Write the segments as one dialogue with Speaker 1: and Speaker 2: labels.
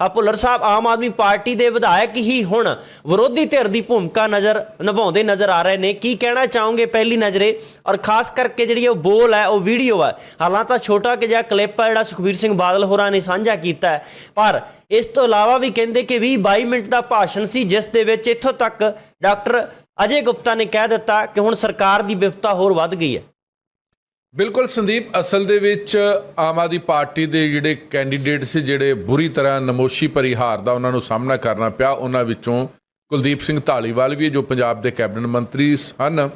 Speaker 1: ਆ ਭੁੱਲਰ ਸਾਹਿਬ, ਆਮ ਆਦਮੀ ਪਾਰਟੀ ਦੇ ਵਿਧਾਇਕ ਹੀ ਹੁਣ ਵਿਰੋਧੀ ਧਿਰ ਦੀ ਭੂਮਿਕਾ ਨਜ਼ਰ ਨਿਭਾਉਂਦੇ ਨਜ਼ਰ ਆ ਰਹੇ ਨੇ। ਕੀ ਕਹਿਣਾ ਚਾਹੋਗੇ ਪਹਿਲੀ ਨਜ਼ਰੇ? ਔਰ ਖਾਸ ਕਰਕੇ ਜਿਹੜੀ ਉਹ ਬੋਲ ਹੈ, ਉਹ ਵੀਡੀਓ ਹੈ। ਹਾਲਾਂਕਿ ਤਾਂ ਛੋਟਾ ਕਿ ਜਿਹਾ ਕਲਿੱਪ ਹੈ ਜਿਹੜਾ ਸੁਖਬੀਰ ਸਿੰਘ ਬਾਦਲ ਹੋਰਾਂ ਨੇ ਸਾਂਝਾ ਕੀਤਾ ਹੈ। ਪਰ ਇਸ ਤੋਂ ਇਲਾਵਾ ਵੀ ਕਹਿੰਦੇ ਕਿ 20 22 ਮਿੰਟ ਦਾ ਭਾਸ਼ਣ ਸੀ, ਜਿਸ ਦੇ ਵਿੱਚ ਇੱਥੋਂ ਤੱਕ ਡਾਕਟਰ ਅਜੇ ਗੁਪਤਾ ਨੇ ਕਹਿ ਦਿੱਤਾ ਕਿ ਹੁਣ ਸਰਕਾਰ ਦੀ ਵਿਫਤਾ ਹੋਰ ਵੱਧ ਗਈ ਹੈ।
Speaker 2: ਬਿਲਕੁਲ ਸੰਦੀਪ, ਅਸਲ ਦੇ ਵਿੱਚ ਆਮ ਆਦਮੀ ਪਾਰਟੀ ਦੇ ਜਿਹੜੇ ਕੈਂਡੀਡੇਟ ਸੀ, ਜਿਹੜੇ ਬੁਰੀ ਤਰ੍ਹਾਂ ਨਮੋਸ਼ੀ ਪਰਿਹਾਰ ਦਾ ਉਹਨਾਂ ਨੂੰ ਸਾਹਮਣਾ ਕਰਨਾ ਪਿਆ, ਉਹਨਾਂ ਵਿੱਚੋਂ ਕੁਲਦੀਪ ਸਿੰਘ ਢਾਲੀਵਾਲ ਵੀ ਜੋ ਪੰਜਾਬ ਦੇ ਕੈਬਨਿਟ ਮੰਤਰੀ ਸਨ।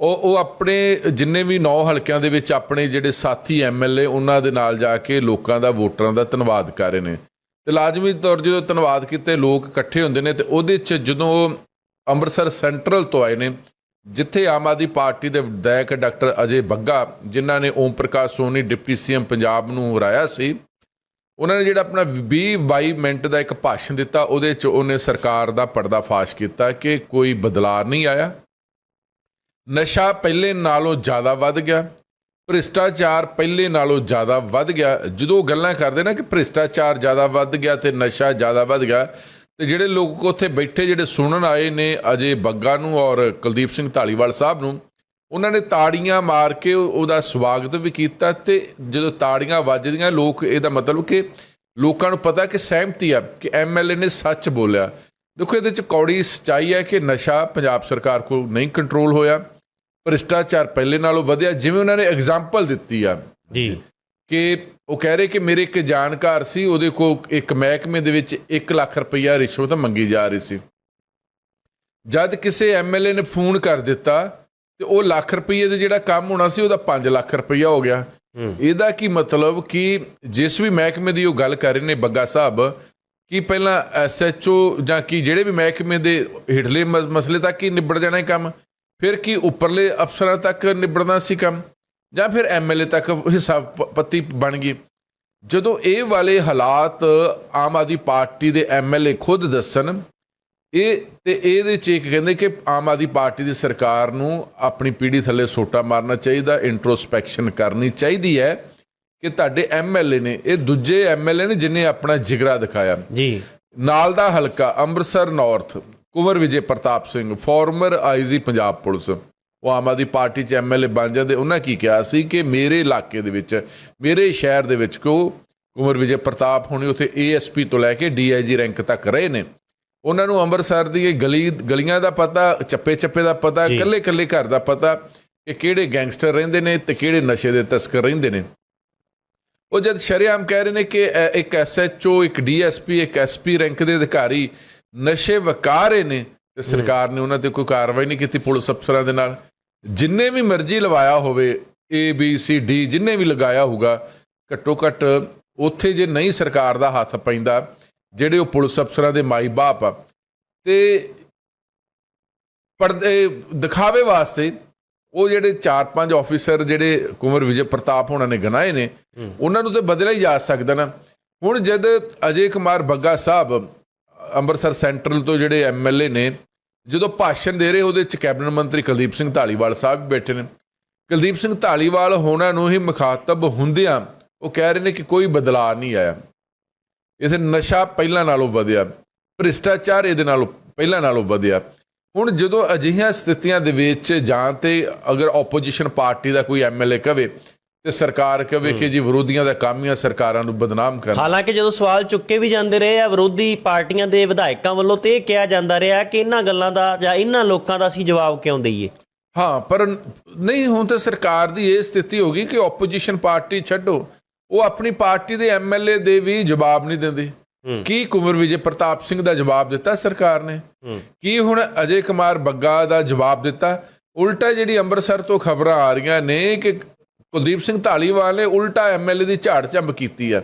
Speaker 2: ਉਹ ਉਹ ਆਪਣੇ ਜਿੰਨੇ ਵੀ ਨੌ ਹਲਕਿਆਂ ਦੇ ਵਿੱਚ ਆਪਣੇ ਜਿਹੜੇ ਸਾਥੀ ਐਮਐਲਏ ਉਹਨਾਂ ਦੇ ਨਾਲ ਜਾ ਕੇ ਲੋਕਾਂ ਦਾ, ਵੋਟਰਾਂ ਦਾ ਧੰਨਵਾਦ ਕਰ ਰਹੇ ਨੇ। ਤੇ ਲਾਜ਼ਮੀ ਤੌਰ ਜਦੋਂ ਧੰਨਵਾਦ ਕੀਤੇ, ਲੋਕ ਇਕੱਠੇ ਹੁੰਦੇ ਨੇ, ਤੇ ਉਹਦੇ ਚ ਜਦੋਂ ਉਹ ਅੰਮ੍ਰਿਤਸਰ ਸੈਂਟਰਲ ਤੋਂ ਆਏ ਨੇ ਜਿੱਥੇ ਆਮ ਆਦਮੀ ਪਾਰਟੀ ਦੇ ਵਿਧਾਇਕ ਡਾਕਟਰ ਅਜੇ ਬੱਗਾ, ਜਿਨ੍ਹਾਂ ਨੇ ਓਮ ਪ੍ਰਕਾਸ਼ ਸੋਨੀ, ਡਿਪਟੀ ਸੀਐਮ ਪੰਜਾਬ ਨੂੰ ਹਰਾਇਆ ਸੀ, ਉਹਨਾਂ ਨੇ ਜਿਹੜਾ ਆਪਣਾ 20 22 ਮਿੰਟ ਦਾ ਇੱਕ ਭਾਸ਼ਣ ਦਿੱਤਾ, ਉਹਦੇ ਚ ਉਹਨੇ ਸਰਕਾਰ ਦਾ ਪਰਦਾਫਾਸ਼ ਕੀਤਾ ਕਿ ਕੋਈ ਬਦਲਾਅ ਨਹੀਂ ਆਇਆ। ਨਸ਼ਾ ਪਹਿਲੇ ਨਾਲੋਂ ਜ਼ਿਆਦਾ ਵੱਧ ਗਿਆ, ਭ੍ਰਿਸ਼ਟਾਚਾਰ ਪਹਿਲੇ ਨਾਲੋਂ ਜ਼ਿਆਦਾ ਵੱਧ ਗਿਆ। ਜਦੋਂ ਗੱਲਾਂ ਕਰਦੇ ਨਾ ਕਿ ਭ੍ਰਿਸ਼ਟਾਚਾਰ ਜ਼ਿਆਦਾ ਵੱਧ ਗਿਆ ਤੇ ਨਸ਼ਾ ਜ਼ਿਆਦਾ ਵੱਧ ਗਿਆ ਤੇ ਜਿਹੜੇ ਲੋਕ ਉੱਥੇ ਬੈਠੇ, ਜਿਹੜੇ ਸੁਣਨ ਆਏ ਨੇ ਅਜੇ ਬੱਗਾ ਨੂੰ ਔਰ ਕੁਲਦੀਪ ਸਿੰਘ ਢਾਲੀਵਾਲ ਸਾਹਿਬ ਨੂੰ, ਉਹਨਾਂ ਨੇ ਤਾੜੀਆਂ ਮਾਰ ਕੇ ਉਹਦਾ ਸਵਾਗਤ ਵੀ ਕੀਤਾ ਤੇ ਜਦੋਂ ਤਾੜੀਆਂ ਵੱਜਦੀਆਂ, ਲੋਕ ਇਹਦਾ ਮਤਲਬ ਕਿ ਲੋਕਾਂ ਨੂੰ ਪਤਾ ਕਿ ਸਹਿਮਤੀ ਆ, ਕਿ ਐਮਐਲਏ ਨੇ ਸੱਚ ਬੋਲਿਆ। ਦੇਖੋ, ਇਹਦੇ ਚ ਕੌੜੀ ਸਚਾਈ ਹੈ ਕਿ ਨਸ਼ਾ ਪੰਜਾਬ ਸਰਕਾਰ ਕੋਲ ਨਹੀਂ ਕੰਟਰੋਲ ਹੋਇਆ। ਭ੍ਰਿਸ਼ਟਾਚਾਰ ਪਹਿਲੇ ਨਾਲੋਂ ਵਧਿਆ, ਜਿਵੇਂ ਉਹਨਾਂ ਨੇ ਐਗਜ਼ਾਮਪਲ ਦਿੱਤੀ ਆ।
Speaker 1: ਜੀ।
Speaker 2: ਕਿ ਉਹ ਕਹਿ ਰਹੇ ਕਿ ਮੇਰੇ ਇੱਕ ਜਾਣਕਾਰ ਸੀ ਉਹਦੇ ਕੋਲ ਇੱਕ ਮਹਿਕਮੇ ਦੇ ਵਿੱਚ 1 ਲੱਖ ਰੁਪਈਆ ਰਿਸ਼ਵਤ ਮੰਗੀ ਜਾ ਰਹੀ ਸੀ। ਜਦ ਕਿਸੇ ਐਮਐਲਏ ਨੇ ਫੋਨ ਕਰ ਦਿੱਤਾ ਤੇ ਉਹ ਲੱਖ ਰੁਪਈਏ ਦੇ ਜਿਹੜਾ ਕੰਮ ਹੋਣਾ ਸੀ ਉਹਦਾ 5 ਲੱਖ ਰੁਪਈਆ ਹੋ ਗਿਆ। ਇਹਦਾ ਕੀ ਮਤਲਬ ਕਿ ਜਿਸ ਵੀ ਮਹਿਕਮੇ ਦੀ ਉਹ ਗੱਲ ਕਰ ਰਹੇ ਨੇ ਬੱਗਾ ਸਾਹਿਬ ਕਿ ਪਹਿਲਾਂ ਐਸਐਚਓ ਜਾਂ ਕੀ ਜਿਹੜੇ ਵੀ ਮਹਿਕਮੇ ਦੇ ਹੇਠਲੇ ਮਸਲੇ ਤੱਕ ਹੀ ਨਿਬੜ ਜਾਣਾ ਇਹ ਕੰਮ ਫਿਰ ਕੀ ਉੱਪਰਲੇ ਅਫਸਰਾਂ ਤੱਕ ਨਿਬੜਨਾ ਸੀ ਕੰਮ? ਜਾਂ ਫਿਰ ਐਮਐਲਏ ਤੱਕ ਹਿਸਾਬ ਪ- ਪੱਤੀ ਬਣ ਗਈ। ਜਦੋਂ ਇਹ ਵਾਲੇ ਹਾਲਾਤ ਆਮ ਆਦਮੀ ਪਾਰਟੀ ਦੇ ਐਮਐਲਏ ਖੁਦ ਦੱਸਣ ਇਹ ਤੇ ਇਹਦੇ ਚ ਇੱਕ ਕਹਿੰਦੇ ਕਿ ਆਮ ਆਦਮੀ ਪਾਰਟੀ ਦੀ ਸਰਕਾਰ ਨੂੰ ਆਪਣੀ ਪੀੜੀ ਥੱਲੇ ਸੋਟਾ ਮਾਰਨਾ ਚਾਹੀਦਾ ਇੰਟਰੋਸਪੈਕਸ਼ਨ ਕਰਨੀ ਚਾਹੀਦੀ ਹੈ ਕਿ ਤੁਹਾਡੇ ਐਮਐਲਏ ਨੇ ਇਹ ਦੂਜੇ ਐਮਐਲਏ ਨੇ ਜਿਨੇ ਆਪਣਾ ਜਿਗਰਾ ਦਿਖਾਇਆ।
Speaker 1: ਜੀ।
Speaker 2: ਨਾਲ ਦਾ ਹਲਕਾ Amritsar north Kunwar Vijay Pratap Singh former IG Punjab police ਉਹ ਆਮ ਆਦਮੀ ਪਾਰਟੀ ਚ ਐਮਐਲਏ ਬਣ ਜਾਂਦੇ ਉਹਨਾਂ ਕੀ ਕਿਹਾ ਸੀ ਕਿ ਮੇਰੇ ਇਲਾਕੇ ਦੇ ਵਿੱਚ ਮੇਰੇ ਸ਼ਹਿਰ ਦੇ ਵਿੱਚ ਕੋ ਕੁੰਵਰ ਵਿਜੇ ਪ੍ਰਤਾਪ ਹੋਣੀ ਉੱਥੇ ਏਐਸਪੀ ਤੋਂ ਲੈ ਕੇ ਡੀਆਈਜੀ ਰੈਂਕ ਤੱਕ ਰਹੇ ਨੇ? ਉਹਨਾਂ ਨੂੰ ਅੰਮ੍ਰਿਤਸਰ ਦੀ ਇਹ ਗਲੀ ਗਲੀਆਂ ਦਾ ਪਤਾ ਚੱਪੇ ਚੱਪੇ ਦਾ ਪਤਾ
Speaker 1: ਜੀ।
Speaker 2: ਕੱਲੇ ਕੱਲੇ ਘਰ ਦਾ ਪਤਾ ਕਿ ਕਿਹੜੇ ਗੈਂਗਸਟਰ ਰਹਿੰਦੇ ਨੇ ਤੇ ਕਿਹੜੇ ਨਸ਼ੇ ਦੇ ਤਸਕਰ ਰਹਿੰਦੇ ਨੇ? ਉਹ ਜਦ ਸ਼ਰੇਆਮ ਕਹਿ ਰਹੇ ਨੇ ਕਿ ਇੱਕ ਐਸਐਚਓ ਇੱਕ ਡੀਐਸਪੀ ਇੱਕ ਐਸਪੀ ਰੈਂਕ ਦੇ ਅਧਿਕਾਰੀ ਨਸ਼ੇ ਵਕਾ ਰਹੇ ਨੇ ਤੇ ਸਰਕਾਰ ਨੇ ਉਹਨਾਂ ਤੇ ਕੋਈ ਕਾਰਵਾਈ ਨਹੀਂ ਕੀਤੀ ਪੁਲਿਸ ਅਫਸਰਾਂ ਦੇ ਨਾਲ। ਜਿੰਨੇ ਵੀ ਮਰਜ਼ੀ ਲਵਾਇਆ ਹੋਵੇ ਏ ਬੀ ਸੀ ਡੀ ਜਿੰਨੇ ਵੀ ਲਗਾਇਆ ਹੋਊਗਾ ਘੱਟੋ ਘੱਟ ਉੱਥੇ ਜੇ ਨਹੀਂ ਸਰਕਾਰ ਦਾ ਹੱਥ ਪੈਂਦਾ ਜਿਹੜੇ ਉਹ ਪੁਲਿਸ ਅਫਸਰਾਂ ਦੇ ਮਾਈ ਬਾਪ ਆ ਤੇ ਪਰਦੇ ਦਿਖਾਵੇ ਵਾਸਤੇ ਉਹ ਜਿਹੜੇ 4-5 ਆਫੀਸਰ ਜਿਹੜੇ ਕੁੰਵਰ ਵਿਜੇ ਪ੍ਰਤਾਪ ਹੋਣਾ ਨੇ ਗਨਾਏ ਨੇ ਉਹਨਾਂ ਨੂੰ ਤੇ ਬਦਲਿਆ ਹੀ ਜਾ ਸਕਦਾ ਨਾ। ਹੁਣ ਜਦ ਅਜੇ ਕੁਮਾਰ ਬੱਗਾ ਸਾਹਿਬ ਅੰਮ੍ਰਿਤਸਰ ਸੈਂਟਰਲ ਤੋਂ ਜਿਹੜੇ ਐਮਐਲਏ ਨੇ ਜਦੋਂ ਭਾਸ਼ਣ ਦੇ ਰਹੇ ਉਹਦੇ ਚ ਕੈਬਨਿਟ ਮੰਤਰੀ ਕੁਲਦੀਪ ਸਿੰਘ ਢਾਲੀਵਾਲ ਸਾਹਿਬ ਵੀ ਬੈਠੇ ਨੇ। ਕੁਲਦੀਪ ਸਿੰਘ ਢਾਲੀਵਾਲ ਹੋਣਾ ਨੂੰ ਹੀ ਮੁਖਾਤਬ ਹੁੰਦਿਆਂ ਉਹ ਕਹਿ ਰਹੇ ਨੇ ਕਿ ਕੋਈ ਬਦਲਾਅ ਨਹੀਂ ਆਇਆ। ਇਥੇ ਨਸ਼ਾ ਪਹਿਲਾਂ ਨਾਲੋਂ ਵਧਿਆ, ਭ੍ਰਿਸ਼ਟਾਚਾਰ ਇਹਦੇ ਨਾਲੋਂ ਪਹਿਲਾਂ ਨਾਲੋਂ ਵਧਿਆ। ਹੁਣ ਜਦੋਂ ਅਜਿਹੀਆਂ ਸਥਿਤੀਆਂ ਦੇ ਵਿੱਚ ਜਾਂ ਤੇ ਅਗਰ ਆਪੋਜੀਸ਼ਨ ਪਾਰਟੀ ਦਾ ਕੋਈ ਐਮਐਲਏ ਕਵੇ ਤੇ ਸਰਕਾਰ ਕਵੇ ਕਿ ਜੀ ਵਿਰੋਧੀਆਂ ਦਾ ਕੰਮ ਹੀ ਆ ਸਰਕਾਰਾਂ ਨੂੰ ਬਦਨਾਮ ਕਰਨਾ।
Speaker 1: ਹਾਲਾਂਕਿ ਜਦੋਂ ਸਵਾਲ ਚੁੱਕੇ ਵੀ ਜਾਂਦੇ ਰਹੇ ਆ ਵਿਰੋਧੀ ਪਾਰਟੀਆਂ ਦੇ ਵਿਧਾਇਕਾਂ ਵੱਲੋਂ ਤੇ ਇਹ ਕਿਹਾ ਜਾਂਦਾ ਰਿਹਾ ਕਿ ਇਹਨਾਂ ਗੱਲਾਂ ਦਾ ਜਾਂ ਇਹਨਾਂ ਲੋਕਾਂ ਦਾ ਅਸੀਂ ਜਵਾਬ ਕਿਉਂ ਦਈਏ?
Speaker 2: ਹਾਂ ਪਰ ਨਹੀਂ ਹੁਣ ਤਾਂ ਸਰਕਾਰ ਦੀ ਇਹ ਸਥਿਤੀ ਹੋ ਗਈ ਕਿ ਆਪੋਜੀਸ਼ਨ ਪਾਰਟੀ ਛੱਡੋ। ਉਹ ਆਪਣੀ ਪਾਰਟੀ ਦੇ ਐਮਐਲਏ ਦੇ ਵੀ ਜਵਾਬ ਨਹੀਂ ਦਿੰਦੇ। ਕੀ ਕੁੰਵਰ ਵਿਜੇ ਪ੍ਰਤਾਪ ਸਿੰਘ ਦਾ ਜਵਾਬ ਦਿੱਤਾ ਸਰਕਾਰ ਨੇ? ਕੀ ਹੁਣ ਅਜੇ ਕੁਮਾਰ ਬੱਗਾ ਦਾ ਜਵਾਬ ਦਿੱਤਾ? ਉਲਟਾ ਜਿਹੜੀ ਅੰਮ੍ਰਿਤਸਰ ਤੋਂ ਖਬਰਾਂ ਆ ਰਹੀਆਂ ਨੇ ਕਿ ਕੁਲਦੀਪ ਸਿੰਘ ਢਾਲੀਵਾਲ ਨੇ ਉਲਟਾ ਐਮਐਲਏ ਦੀ ਝਾੜ ਝੰਬ ਕੀਤੀ ਹੈ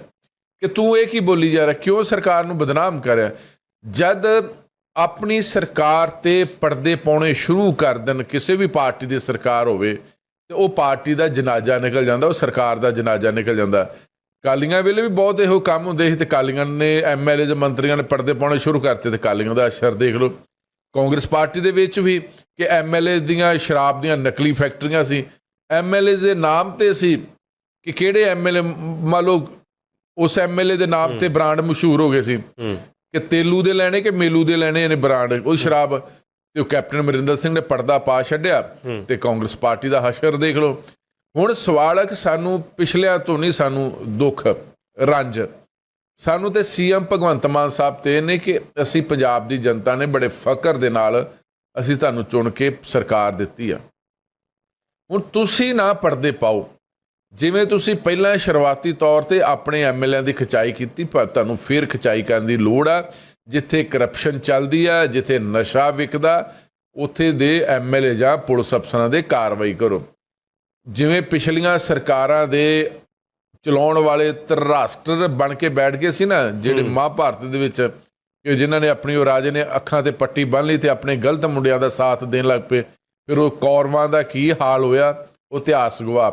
Speaker 2: ਕਿ ਤੂੰ ਇਹ ਕੀ ਬੋਲੀ ਜਾ ਰਿਹਾ? ਕਿਉਂ ਸਰਕਾਰ ਨੂੰ ਬਦਨਾਮ ਕਰਿਆ ਜਦ ਆਪਣੀ ਸਰਕਾਰ ਤੇ ਪਰਦੇ ਪਾਉਣੇ ਸ਼ੁਰੂ ਕਰ ਦੇਣ, ਕਿਸੇ ਵੀ ਪਾਰਟੀ ਦੀ ਸਰਕਾਰ ਹੋਵੇ, ਤੇ ਉਹ ਪਾਰਟੀ ਦਾ ਜਨਾਜ਼ਾ ਨਿਕਲ ਜਾਂਦਾ, ਉਹ ਸਰਕਾਰ ਦਾ ਜਨਾਜ਼ਾ ਨਿਕਲ ਜਾਂਦਾ। ਕਾਲੀਆਂ ਵੇਲੇ ਵੀ ਬਹੁਤ ਇਹੋ ਕੰਮ ਹੁੰਦੇ ਸੀ ਤੇ ਕਾਲੀਆਂ ਨੇ ਐਮਐਲਏ ਦੇ ਮੰਤਰੀਆਂ ਨੇ ਪਰਦੇ ਪਾਉਣੇ ਸ਼ੁਰੂ ਕਰਤੇ ਤੇ ਕਾਲੀਆਂ ਦਾ ਅਸਰ ਦੇਖ ਲਓ। ਕਾਂਗਰਸ ਪਾਰਟੀ ਦੇ ਵਿੱਚ ਵੀ ਕਿ ਐਮਐਲਏ ਦੀਆਂ ਸ਼ਰਾਬ ਦੀਆਂ ਨਕਲੀ ਫੈਕਟਰੀਆਂ ਸੀ ਐਮਐਲਏ ਦੇ ਨਾਮ ਤੇ ਸੀ ਕਿ ਕਿਹੜੇ ਐਮਐਲਏ ਮੰਨ ਲਓ ਉਸ ਐਮਐਲਏ ਦੇ ਨਾਮ ਤੇ ਬ੍ਰਾਂਡ ਮਸ਼ਹੂਰ ਹੋ ਗਏ ਸੀ। ਕਿ ਤੇਲੂ ਦੇ ਲੈਣੇ ਕਿ ਮੇਲੂ ਦੇ ਲੈਣੇ ਨੇ ਬ੍ਰਾਂਡ? ਉਹ ਸ਼ਰਾਬ ਤੇ ਉਹ ਕੈਪਟਨ ਅਮਰਿੰਦਰ ਸਿੰਘ ਨੇ ਪਰਦਾ ਪਾ ਛੱਡਿਆ ਤੇ ਕਾਂਗਰਸ ਪਾਰਟੀ ਦਾ ਹਸ਼ਰ ਦੇਖ ਲਓ। ਹੁਣ ਸਵਾਲ ਹੈ ਕਿ ਸਾਨੂੰ ਪਿਛਲਿਆਂ ਤੋਂ ਨਹੀਂ ਸਾਨੂੰ ਦੁੱਖ ਰੰਜ। ਸਾਨੂੰ ਤੇ ਸੀਐਮ ਭਗਵੰਤ ਮਾਨ ਸਾਹਿਬ ਤੇ ਨੇ ਕਿ ਅਸੀਂ ਪੰਜਾਬ ਦੀ ਜਨਤਾ ਨੇ ਬੜੇ ਫਕਰ ਦੇ ਨਾਲ ਅਸੀਂ ਤੁਹਾਨੂੰ ਚੁਣ ਕੇ ਸਰਕਾਰ ਦਿੱਤੀ ਆ। ਹੁਣ ਤੁਸੀਂ ਨਾ ਪਰਦੇ ਪਾਓ। ਜਿਵੇਂ ਤੁਸੀਂ ਪਹਿਲਾਂ ਸ਼ੁਰੂਆਤੀ ਤੌਰ ਤੇ ਆਪਣੇ ਐਮਐਲਏ ਦੀ ਖਿਚਾਈ ਕੀਤੀ ਪਰ ਤੁਹਾਨੂੰ ਫਿਰ ਖਿਚਾਈ ਕਰਨ ਦੀ ਲੋੜ ਆ। ਜਿੱਥੇ ਕਰਪਸ਼ਨ ਚੱਲਦੀ ਆ ਜਿੱਥੇ ਨਸ਼ਾ ਵਿਕਦਾ ਉੱਥੇ ਦੇ ਐਮਐਲਏ ਜਾਂ ਪੁਲਿਸ ਅਫਸਰਾਂ ਦੇ ਕਾਰਵਾਈ ਕਰੋ। ਜਿਵੇਂ ਪਿਛਲੀਆਂ ਸਰਕਾਰਾਂ ਦੇ ਚਲਾਉਣ ਵਾਲੇ ਤਰਾਸ਼ਟਰ ਬਣ ਕੇ ਬੈਠ ਗਏ ਸੀ ਨਾ ਜਿਹੜੇ ਮਹਾਭਾਰਤ ਦੇ ਵਿੱਚ ਕਿ ਜਿਨ੍ਹਾਂ ਨੇ ਆਪਣੀ ਉਹ ਰਾਜੇ ਨੇ ਅੱਖਾਂ ਤੇ ਪੱਟੀ ਬੰਨ ਲਈ ਤੇ ਆਪਣੇ ਗਲਤ ਮੁੰਡਿਆਂ ਦਾ ਸਾਥ ਦੇਣ ਲੱਗ ਪਏ। ਫਿਰ ਉਹ ਕੌਰਵਾਂ ਦਾ ਕੀ ਹਾਲ ਹੋਇਆ? ਉਹ ਇਤਿਹਾਸ ਗਵਾ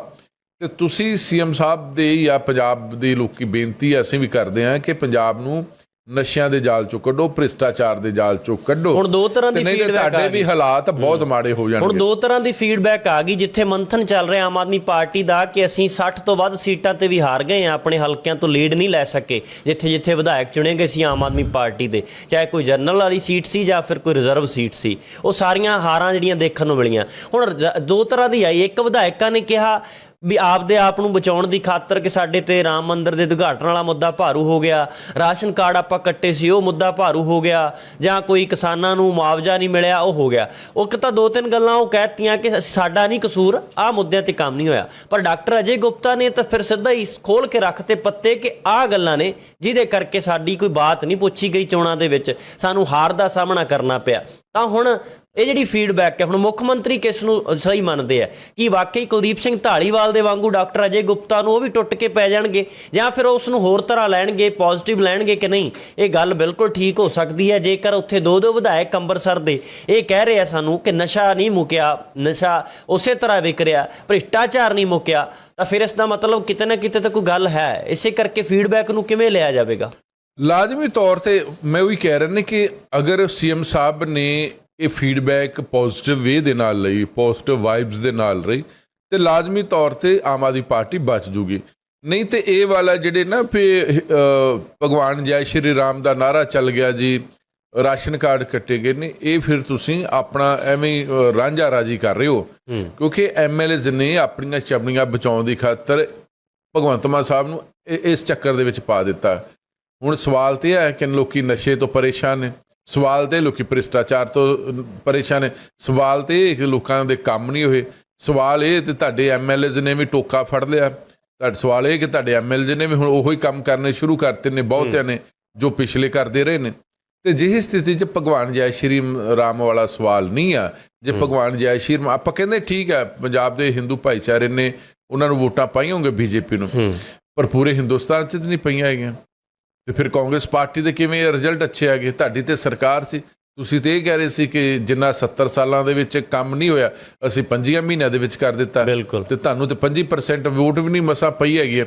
Speaker 2: ਤੇ ਤੁਸੀਂ ਸੀਐਮ ਸਾਹਿਬ ਦੇ ਜਾਂ ਪੰਜਾਬ ਦੇ ਲੋਕੀ ਬੇਨਤੀ ਅਸੀਂ ਵੀ ਕਰਦੇ ਹਾਂ ਕਿ ਪੰਜਾਬ ਨੂੰ ਨਸ਼ਿਆਂ ਦੇ ਜਾਲ ਚੋਂ ਕੱਢੋ ਭ੍ਰਿਸ਼ਟਾਚਾਰ ਦੇ ਜਾਲ ਚੋਂ ਕੱਢੋ।
Speaker 1: ਹੁਣ ਦੋ ਤਰ੍ਹਾਂ ਦੀ feedback ਆ
Speaker 2: ਤੁਹਾਡੇ ਵੀ
Speaker 1: ਗਈ।
Speaker 2: ਹਾਲਾਤ ਬਹੁਤ ਮਾੜੇ ਹੋ
Speaker 1: ਹੁਣ
Speaker 2: ਜਾਣਗੇ
Speaker 1: ਦੋ ਤਰ੍ਹਾਂ ਦੀ ਫੀਡਬੈਕ ਆ ਗਈ ਜਿੱਥੇ ਮੰਥਨ ਚੱਲ ਰਿਹਾ ਆਮ ਆਦਮੀ ਪਾਰਟੀ ਦਾ ਕਿ ਅਸੀਂ 60 ਤੋਂ ਵੱਧ ਸੀਟਾਂ ਤੇ ਵੀ ਹਾਰ ਗਏ ਆ ਆਪਣੇ ਹਲਕਿਆਂ ਤੋਂ ਲੀਡ ਨਹੀਂ ਲੈ ਸਕੇ ਜਿੱਥੇ ਜਿੱਥੇ ਵਿਧਾਇਕ ਚੁਣੇ ਗਏ ਸੀ ਆਮ ਆਦਮੀ ਪਾਰਟੀ ਦੇ ਚਾਹੇ ਕੋਈ ਜਨਰਲ ਵਾਲੀ ਸੀਟ ਸੀ ਜਾਂ ਫਿਰ ਕੋਈ ਰਿਜ਼ਰਵ ਸੀਟ ਸੀ ਉਹ ਸਾਰੀਆਂ ਹਾਰਾਂ ਜਿਹੜੀਆਂ ਦੇਖਣ ਨੂੰ ਮਿਲੀਆਂ। ਹੁਣ ਦੋ ਤਰ੍ਹਾਂ ਦੀ ਆਈ ਇੱਕ ਵਿਧਾਇਕਾਂ ਨੇ ਕਿਹਾ ਵੀ ਆਪਦੇ ਆਪ ਨੂੰ ਬਚਾਉਣ ਦੀ ਖਾਤਰ ਕਿ ਸਾਡੇ ਤੇ ਰਾਮ ਮੰਦਿਰ ਦੇ ਉਦਘਾਟਨ ਵਾਲਾ ਮੁੱਦਾ ਭਾਰੂ ਹੋ ਗਿਆ, ਰਾਸ਼ਨ ਕਾਰਡ ਆਪਾਂ ਕੱਟੇ ਸੀ, ਉਹ ਮੁੱਦਾ ਭਾਰੂ ਹੋ ਗਿਆ, ਜਾਂ ਕੋਈ ਕਿਸਾਨਾਂ ਨੂੰ ਮੁਆਵਜ਼ਾ ਨਹੀਂ ਮਿਲਿਆ, ਉਹ ਹੋ ਗਿਆ। ਉਹ ਇੱਕ ਤਾਂ ਦੋ ਤਿੰਨ ਗੱਲਾਂ ਉਹ ਕਹਿਤੀਆਂ ਕਿ ਸਾਡਾ ਨਹੀਂ ਕਸੂਰ ਆ ਮੁੱਦਿਆਂ ਤੇ ਕੰਮ ਨਹੀਂ ਹੋਇਆ। ਪਰ ਡਾਕਟਰ ਅਜੇ ਗੁਪਤਾ ਨੇ ਤਾਂ ਫਿਰ ਸਿੱਧਾ ਹੀ ਖੋਲ ਕੇ ਰੱਖ ਤੇ ਪੱਤੇ ਕਿ ਆਹ ਗੱਲਾਂ ਨੇ, ਜਿਹਦੇ ਕਰਕੇ ਸਾਡੀ ਕੋਈ ਬਾਤ ਨਹੀਂ ਪੁੱਛੀ ਗਈ ਚੋਣਾਂ ਦੇ ਵਿੱਚ। ਸਾਨੂੰ ਹਾਰ ਦਾ ਸਾਹਮਣਾ ਕਰਨਾ ਪਿਆ। ਤਾਂ ਹੁਣ ਇਹ ਜਿਹੜੀ ਫੀਡਬੈਕ ਹੈ, ਹੁਣ ਮੁੱਖ ਮੰਤਰੀ ਕਿਸ ਨੂੰ ਸਹੀ ਮੰਨਦੇ ਆ? ਕਿ ਵਾਕਈ ਕੁਲਦੀਪ ਸਿੰਘ ਢਾਲੀਵਾਲ ਦੇ ਵਾਂਗੂ ਡਾਕਟਰ ਅਜੇ ਗੁਪਤਾ ਨੂੰ ਉਹ ਵੀ ਟੁੱਟ ਕੇ ਪੈ ਜਾਣਗੇ? ਜਾਂ ਫਿਰ ਉਸ ਨੂੰ ਹੋਰ ਤਰ੍ਹਾਂ ਲੈਣਗੇ ਪੋਜ਼ਿਟਿਵ ਲੈਣਗੇ ਕਿ ਨਹੀਂ? ਇਹ ਗੱਲ ਬਿਲਕੁਲ ਠੀਕ ਹੋ ਸਕਦੀ ਹੈ। ਜੇਕਰ ਉੱਥੇ ਦੋ ਦੋ ਵਿਧਾਇਕ ਅੰਮ੍ਰਿਤਸਰ ਦੇ ਇਹ ਕਹਿ ਰਹੇ ਆ ਸਾਨੂੰ ਕਿ ਨਸ਼ਾ ਨਹੀਂ ਮੁੱਕਿਆ, ਨਸ਼ਾ ਉਸੇ ਤਰ੍ਹਾਂ ਵਿਕ ਰਿਹਾ, ਭ੍ਰਿਸ਼ਟਾਚਾਰ ਨਹੀਂ ਮੁੱਕਿਆ, ਤਾਂ ਫਿਰ ਇਸ ਦਾ ਮਤਲਬ ਕਿਤੇ ਨਾ ਕਿਤੇ ਤਾਂ ਕੋਈ ਗੱਲ ਹੈ। ਇਸੇ ਕਰਕੇ ਫੀਡਬੈਕ ਨੂੰ ਕਿਵੇਂ ਲਿਆ ਜਾਵੇਗਾ?
Speaker 2: ਲਾਜ਼ਮੀ ਤੌਰ ਤੇ ਮੈਂ ਉਹੀ ਕਹਿ ਰਿਹਾ ਨੇ ਕਿ ਅਗਰ ਸੀਐਮ ਸਾਹਿਬ ਨੇ ਇਹ ਫੀਡਬੈਕ ਪੋਜ਼ਿਟਿਵ ਵੇ ਦੇ ਨਾਲ ਲਈ ਪੋਜ਼ਿਟਿਵ ਵਾਈਬਸ ਦੇ ਨਾਲ ਰਹੀ ਤੇ ਲਾਜ਼ਮੀ ਤੌਰ ਤੇ ਆਮ ਆਦਮੀ ਪਾਰਟੀ ਬਚ ਜੂਗੀ। ਨਹੀਂ ਤੇ ਇਹ ਵਾਲਾ ਜਿਹੜੇ ਨਾ ਫੇ ਭਗਵਾਨ ਜੈ ਸ਼੍ਰੀ ਰਾਮ ਦਾ ਨਾਰਾ ਚੱਲ ਗਿਆ ਜੀ ਰਾਸ਼ਨ ਕਾਰਡ ਕੱਟੇ ਗਏ ਨੇ ਇਹ ਫਿਰ ਤੁਸੀਂ ਆਪਣਾ ਐਵੇਂ ਰਾਂਝਾ ਰਾਜੀ ਕਰ ਰਹੇ ਹੋ। ਕਿਉਂਕਿ ਐਮਐਲਏਜ਼ ਨੇ ਆਪਣੀਆਂ ਚਪਣੀਆਂ ਬਚਾਉਣ ਦੀ ਖਾਤਰ ਭਗਵੰਤ ਮਾਨ ਸਾਹਿਬ ਨੂੰ ਇਸ ਚੱਕਰ ਦੇ ਵਿੱਚ ਪਾ ਦਿੱਤਾ। ਹੁਣ ਸਵਾਲ ਤੇ ਹੈ ਕਿ ਲੋਕੀ ਨਸ਼ੇ ਤੋਂ ਪਰੇਸ਼ਾਨ ਨੇ। ਸਵਾਲ ਤੇ ਲੋਕੀ ਭ੍ਰਿਸ਼ਟਾਚਾਰ ਤੋਂ ਪਰੇਸ਼ਾਨ ਨੇ। ਸਵਾਲ ਤੇ ਇਹ ਕਿ ਲੋਕਾਂ ਦੇ ਕੰਮ ਨਹੀਂ ਹੋਏ। ਸਵਾਲ ਇਹ ਤੇ ਤੁਹਾਡੇ ਐਮਐਲਏਜ਼ ਨੇ ਵੀ ਟੋਕਾ ਫੜ ਲਿਆ। ਤੁਹਾਡਾ ਸਵਾਲ ਇਹ ਕਿ ਤੁਹਾਡੇ ਐਮਐਲਏ ਨੇ ਵੀ ਹੁਣ ਉਹੀ ਕੰਮ ਕਰਨੇ ਸ਼ੁਰੂ ਕਰਤੇ ਨੇ ਬਹੁਤਿਆਂ ਨੇ ਜੋ ਪਿਛਲੇ ਕਰਦੇ ਰਹੇ ਨੇ। ਤੇ ਜਿਹੀ ਸਥਿਤੀ 'ਚ ਭਗਵਾਨ ਜੈ ਸ਼੍ਰੀ ਰਾਮ ਵਾਲਾ ਸਵਾਲ ਨਹੀਂ ਆ। ਜੇ ਭਗਵਾਨ ਜੈ ਸ਼੍ਰੀ ਰਾਮ ਆਪਾਂ ਕਹਿੰਦੇ ਠੀਕ ਹੈ ਪੰਜਾਬ ਦੇ ਹਿੰਦੂ ਭਾਈਚਾਰੇ ਨੇ ਉਹਨਾਂ ਨੂੰ ਵੋਟਾਂ ਪਾਈਆਂ ਹੋਣਗੇ ਬੀਜੇਪੀ ਨੂੰ। ਪਰ ਪੂਰੇ ਹਿੰਦੁਸਤਾਨ 'ਚ ਤਾਂ ਨਹੀਂ ਪਈਆਂ ਹੈਗੀਆਂ। ਤੇ ਫਿਰ ਕਾਂਗਰਸ ਪਾਰਟੀ ਦੇ ਕਿਵੇਂ ਰਿਜ਼ਲਟ ਅੱਛੇ ਆ ਗਏ ਤੁਹਾਡੀ ਤੇ ਸਰਕਾਰ ਸੀ ਤੁਸੀਂ ਤੇ ਇਹ ਕਹਿ ਰਹੇ ਸੀ ਕਿ ਜਿੰਨਾ 70 ਸਾਲਾਂ ਦੇ ਵਿੱਚ ਕੰਮ ਨਹੀਂ ਹੋਇਆ ਅਸੀਂ 5 ਮਹੀਨਿਆਂ ਦੇ ਵਿੱਚ ਕਰ ਦਿੱਤਾ। ਤੇ ਤੁਹਾਨੂੰ ਤੇ 25% ਵੋਟ ਵੀ ਨਹੀਂ ਮਸਾ ਪਈ ਹੈਗੀ ਹੈ।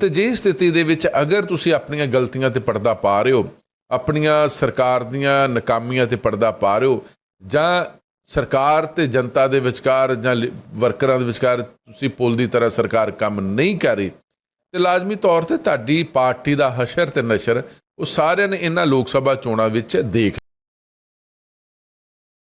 Speaker 2: ਤੇ ਜੇ ਸਥਿਤੀ ਦੇ ਵਿੱਚ ਅਗਰ ਤੁਸੀਂ ਆਪਣੀਆਂ ਗਲਤੀਆਂ ਤੇ ਪਰਦਾ ਪਾ ਰਹੇ ਹੋ ਆਪਣੀਆਂ ਸਰਕਾਰ ਦੀਆਂ ਨਾਕਾਮੀਆਂ ਤੇ ਪਰਦਾ ਪਾ ਰਹੇ ਹੋ ਜਾਂ ਸਰਕਾਰ ਤੇ ਜਨਤਾ ਦੇ ਵਿਚਕਾਰ ਜਾਂ ਵਰਕਰਾਂ ਦੇ ਵਿਚਕਾਰ ਤੁਸੀਂ ਪੁਲ ਦੀ ਤਰ੍ਹਾਂ ਸਰਕਾਰ ਕੰਮ ਨਹੀਂ ਕਰ ਰਹੀ ਤੇ ਲਾਜ਼ਮੀ ਤੌਰ ਤੇ ਤੁਹਾਡੀ ਪਾਰਟੀ ਦਾ ਹਸ਼ਰ ਤੇ ਨਸ਼ਰ, ਉਹ ਸਾਰਿਆਂ ਨੇ ਇਹਨਾਂ ਲੋਕ ਸਭਾ ਚੋਣਾਂ ਵਿੱਚ ਦੇਖ